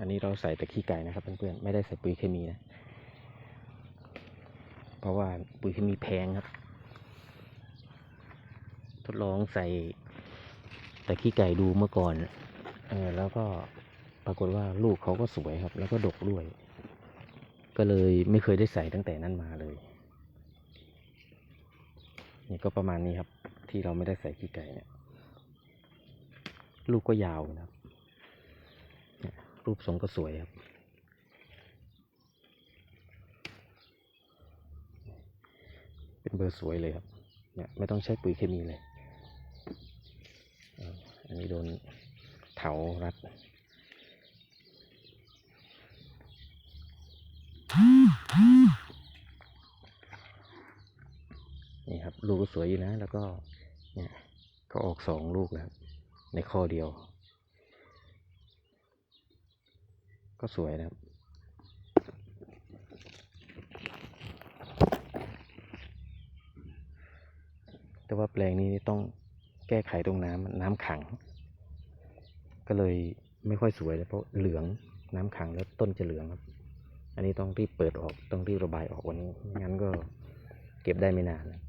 อันนี้เราใส่แต่ขี้ไก่นะครับเพื่อนๆไม่ได้ใส่ปุ๋ยเคมีนะ เพราะว่าปุ๋ยเคมีแพงครับ ทดลองใส่แต่ขี้ไก่ดูเมื่อก่อนเออแล้วก็ปรากฏว่าลูกเขาก็สวยครับ แล้วก็ดกด้วย ก็เลยไม่เคยได้ใส่ตั้งแต่นั้นมาเลยนี่ก็ประมาณนี้ครับ ที่เราไม่ได้ใส่ขี้ไก่เนี่ย ลูกก็ยาวนะครับ รูปทรงก็สวยครับ เป็นเบอร์สวยเลยครับ เนี่ยไม่ต้องใช้ปุ๋ยเคมีเลย อันนี้โดนเถารัดนี่ครับลูกก็สวยอยู่นะ แล้วก็เนี่ยก็ออกสองลูกแล้วครับ ในข้อเดียว ก็สวยนะครับ แต่ว่าแปลงนี้ต้องแก้ไขตรงน้ำน้ำขัง ก็เลยไม่ค่อยสวยเลยเพราะเหลืองน้ำขังแล้วต้นจะเหลืองครับ อันนี้ต้องรีบเปิดออกต้องรีบระบายออกวันนี้งั้นก็เก็บได้ไม่นานนะ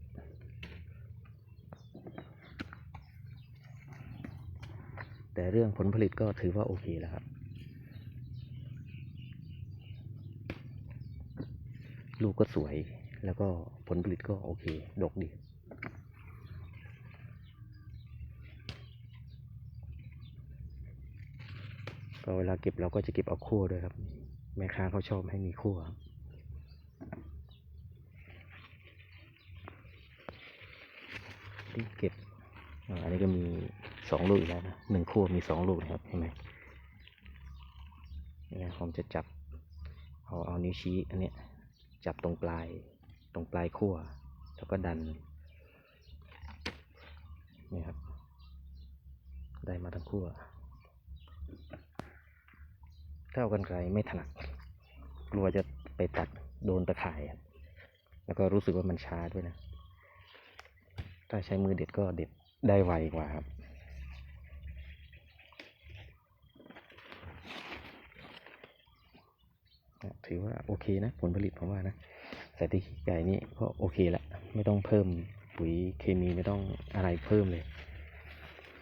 แต่เรื่องผลผลิตก็ถือว่าโอเคแล้วครับ ลูกก็สวย แล้วก็ผลผลิตก็โอเค ดกดีก็เวลาเก็บเราก็จะเก็บเอาขั้วด้วยครับ แม่ค้าเขาชอบให้มีขั้วที่เก็บอันนี้ก็มีสองลูกอีกแล้วนะหนึ่งขั้วมีสองลูกนะครับเห็นไหมเนี่ยผมจะจับเอาเอานิ้วชี้อันเนี้ย จับตรงปลายตรงปลายขั้วแล้วก็ดันนี่ครับ ได้มาทั้งขั้วถ้าเอากันไกลไม่ถนัดกลัวจะไปตัดโดนตะข่ายครับแล้วก็รู้สึกว่ามันช้าด้วยนะ ถ้าใช้มือเด็ดก็เด็ดได้ไวกว่าครับ ถือว่าโอเคนะ ผลผลิตผมว่านะใส่ที่ขี้ไก่นี่ก็โอเคละไม่ต้องเพิ่มปุ๋ยเคมีไม่ต้องอะไรเพิ่มเลย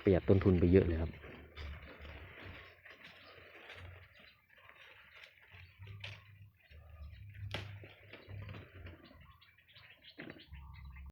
ประหยัดต้นทุนไปเยอะเลยครับ